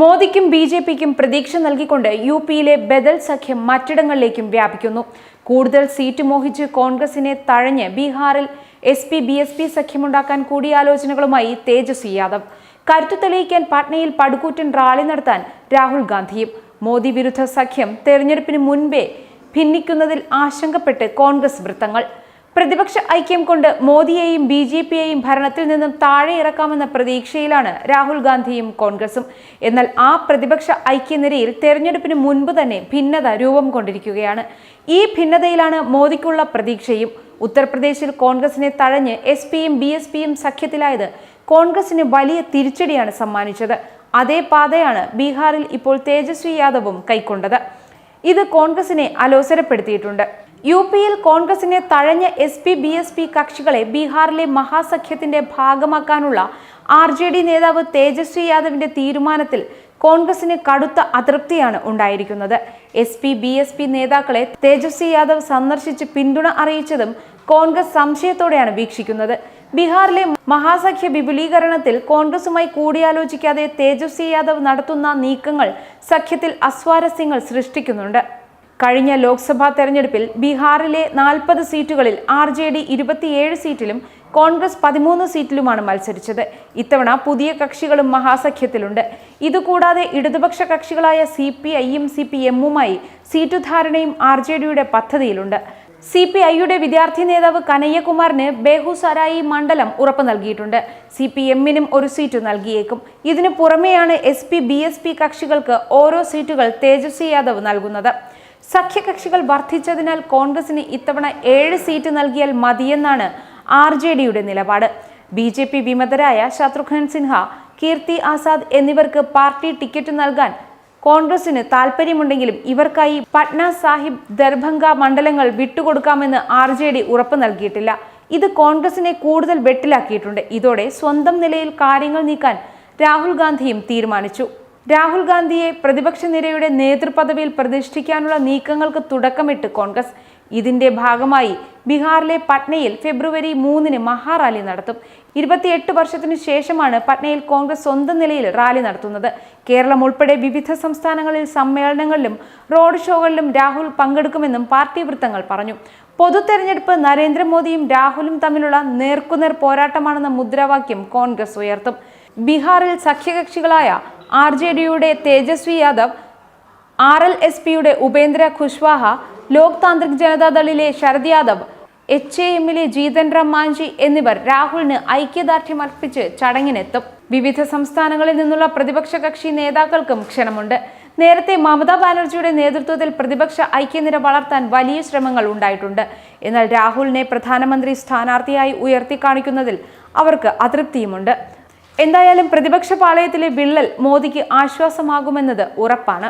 മോദിക്കും B J പിക്കും പ്രതീക്ഷ നൽകിക്കൊണ്ട് യു പിയിലെ ബദൽ സഖ്യം മറ്റിടങ്ങളിലേക്കും വ്യാപിക്കുന്നു. കൂടുതൽ സീറ്റ് മോഹിച്ച് കോൺഗ്രസിനെ തഴഞ്ഞ് ബീഹാറിൽ S P B S P സഖ്യമുണ്ടാക്കാൻ കൂടിയാലോചനകളുമായി തേജസ്വി യാദവ്. കരുത്തു തെളിയിക്കാൻ പാട്നയിൽ പടുകൂറ്റൻ റാലി നടത്താൻ രാഹുൽ ഗാന്ധിയും. മോദി വിരുദ്ധ സഖ്യം തെരഞ്ഞെടുപ്പിന് മുൻപേ ഭിന്നിക്കുന്നതിൽ ആശങ്കപ്പെട്ട് കോൺഗ്രസ് വൃത്തങ്ങൾ. പ്രതിപക്ഷ ഐക്യം കൊണ്ട് മോദിയെയും ബി ജെ പിയെയും ഭരണത്തിൽ നിന്നും താഴെ ഇറക്കാമെന്ന പ്രതീക്ഷയിലാണ് രാഹുൽ ഗാന്ധിയും കോൺഗ്രസും. എന്നാൽ ആ പ്രതിപക്ഷ ഐക്യനിരയിൽ തെരഞ്ഞെടുപ്പിന് മുൻപ് തന്നെ ഭിന്നത രൂപം കൊണ്ടിരിക്കുകയാണ്. ഈ ഭിന്നതയിലാണ് മോദിക്കുള്ള പ്രതീക്ഷയും. ഉത്തർപ്രദേശിൽ കോൺഗ്രസിനെ തഴഞ്ഞ് എസ് പിയും ബി എസ് പിയും സഖ്യത്തിലായത് കോൺഗ്രസിന് വലിയ തിരിച്ചടിയാണ് സമ്മാനിച്ചത്. അതേ പാതയാണ് ബീഹാറിൽ ഇപ്പോൾ തേജസ്വി യാദവും കൈക്കൊണ്ടത്. ഇത് കോൺഗ്രസിനെ അലോസരപ്പെടുത്തിയിട്ടുണ്ട്. യു പിയിൽ കോൺഗ്രസിനെ തഴഞ്ഞ S P B S P കക്ഷികളെ ബീഹാറിലെ മഹാസഖ്യത്തിന്റെ ഭാഗമാക്കാനുള്ള ആർ ജെ ഡി നേതാവ് തേജസ്വി യാദവിന്റെ തീരുമാനത്തിൽ കോൺഗ്രസിന് കടുത്ത അതൃപ്തിയാണ് ഉണ്ടായിരിക്കുന്നത്. S P B S P നേതാക്കളെ തേജസ്വി യാദവ് സന്ദർശിച്ച് പിന്തുണ അറിയിച്ചതും കോൺഗ്രസ് സംശയത്തോടെയാണ് വീക്ഷിക്കുന്നത്. ബീഹാറിലെ മഹാസഖ്യ വിപുലീകരണത്തിൽ കോൺഗ്രസുമായി കൂടിയാലോചിക്കാതെ തേജസ്വി യാദവ് നടത്തുന്ന നീക്കങ്ങൾ സഖ്യത്തിൽ അസ്വാരസ്യങ്ങൾ സൃഷ്ടിക്കുന്നുണ്ട്. കഴിഞ്ഞ ലോക്സഭാ തെരഞ്ഞെടുപ്പിൽ ബീഹാറിലെ നാൽപ്പത് സീറ്റുകളിൽ ആർ ജെ ഡി ഇരുപത്തിയേഴ് സീറ്റിലും കോൺഗ്രസ് പതിമൂന്ന് സീറ്റിലുമാണ് മത്സരിച്ചത്. ഇത്തവണ പുതിയ കക്ഷികളും മഹാസഖ്യത്തിലുണ്ട്. ഇതുകൂടാതെ ഇടതുപക്ഷ കക്ഷികളായ സി പി ഐയും സി പി എമ്മുമായി സീറ്റുധാരണയും ആർ ജെ ഡിയുടെ പദ്ധതിയിലുണ്ട്. സി പി ഐയുടെ വിദ്യാർത്ഥി നേതാവ് കനയ്യകുമാറിന് ബേഹുസരായി മണ്ഡലം ഉറപ്പു നൽകിയിട്ടുണ്ട്. സി പി എമ്മിനും ഒരു സീറ്റ് നൽകിയേക്കും. ഇതിനു പുറമെയാണ് S P B S P കക്ഷികൾക്ക് ഓരോ സീറ്റുകൾ തേജസ്വി യാദവ് നൽകുന്നത്. സഖ്യകക്ഷികൾ വർദ്ധിച്ചതിനാൽ കോൺഗ്രസിന് ഇത്തവണ ഏഴ് സീറ്റ് നൽകിയാൽ മതിയെന്നാണ് ആർ ജെ ഡിയുടെ നിലപാട്. ബി ജെ പി വിമതരായ ശത്രുഘ്നൻ സിൻഹ കീർത്തി ആസാദ് എന്നിവർക്ക് പാർട്ടി ടിക്കറ്റ് നൽകാൻ കോൺഗ്രസിന് താൽപ്പര്യമുണ്ടെങ്കിലും ഇവർക്കായി പട്ന സാഹിബ് ദർഭംഗ മണ്ഡലങ്ങൾ വിട്ടുകൊടുക്കാമെന്ന് ആർ ജെ ഡി ഉറപ്പ് നൽകിയിട്ടില്ല. ഇത് കോൺഗ്രസിനെ കൂടുതൽ വെട്ടിലാക്കിയിട്ടുണ്ട്. ഇതോടെ സ്വന്തം നിലയിൽ കാര്യങ്ങൾ നീക്കാൻ രാഹുൽ ഗാന്ധിയും തീരുമാനിച്ചു. രാഹുൽ ഗാന്ധിയെ പ്രതിപക്ഷ നിരയുടെ നേതൃപദവിയിൽ പ്രതിഷ്ഠിക്കാനുള്ള നീക്കങ്ങൾക്ക് തുടക്കമിട്ട് കോൺഗ്രസ്. ഇതിന്റെ ഭാഗമായി ബീഹാറിലെ പട്നയിൽ ഫെബ്രുവരി മൂന്നിന് മഹാറാലി നടത്തും. ഇരുപത്തിയെട്ട് വർഷത്തിനു ശേഷമാണ് പട്നയിൽ കോൺഗ്രസ് സ്വന്തം നിലയിൽ റാലി നടത്തുന്നത്. കേരളം ഉൾപ്പെടെ വിവിധ സംസ്ഥാനങ്ങളിൽ സമ്മേളനങ്ങളിലും റോഡ് ഷോകളിലും രാഹുൽ പങ്കെടുക്കുമെന്നും പാർട്ടി വൃത്തങ്ങൾ പറഞ്ഞു. പൊതു തെരഞ്ഞെടുപ്പ് നരേന്ദ്രമോദിയും രാഹുലും തമ്മിലുള്ള നേർക്കുനേർ പോരാട്ടമാണെന്ന മുദ്രാവാക്യം കോൺഗ്രസ് ഉയർത്തും. ബീഹാറിൽ സഖ്യകക്ഷികളായ ആർ ജെ ഡിയുടെ Tejashwi Yadav R L S പിയുടെ ഉപേന്ദ്ര ഖുശ്വാഹ ലോക് താന്ത്രിക് ജനതാദളിലെ ശരദ് യാദവ് എച്ച് എ എമ്മിലെ ജീതൻ റാം മാഞ്ചി എന്നിവർ രാഹുലിന് ഐക്യദാർഢ്യം അർപ്പിച്ച് ചടങ്ങിനെത്തും. വിവിധ സംസ്ഥാനങ്ങളിൽ നിന്നുള്ള പ്രതിപക്ഷ കക്ഷി നേതാക്കൾക്കും ക്ഷണമുണ്ട്. നേരത്തെ മമതാ ബാനർജിയുടെ നേതൃത്വത്തിൽ പ്രതിപക്ഷ ഐക്യനിര വളർത്താൻ വലിയ ശ്രമങ്ങൾ ഉണ്ടായിട്ടുണ്ട്. എന്നാൽ രാഹുലിനെ പ്രധാനമന്ത്രി സ്ഥാനാർത്ഥിയായി ഉയർത്തി കാണിക്കുന്നതിൽ അവർക്ക് അതൃപ്തിയുമുണ്ട്. എന്തായാലും പ്രതിപക്ഷ പാളയത്തിലെ വിള്ളൽ മോദിക്ക് ആശ്വാസമാകുമെന്നത് ഉറപ്പാണ്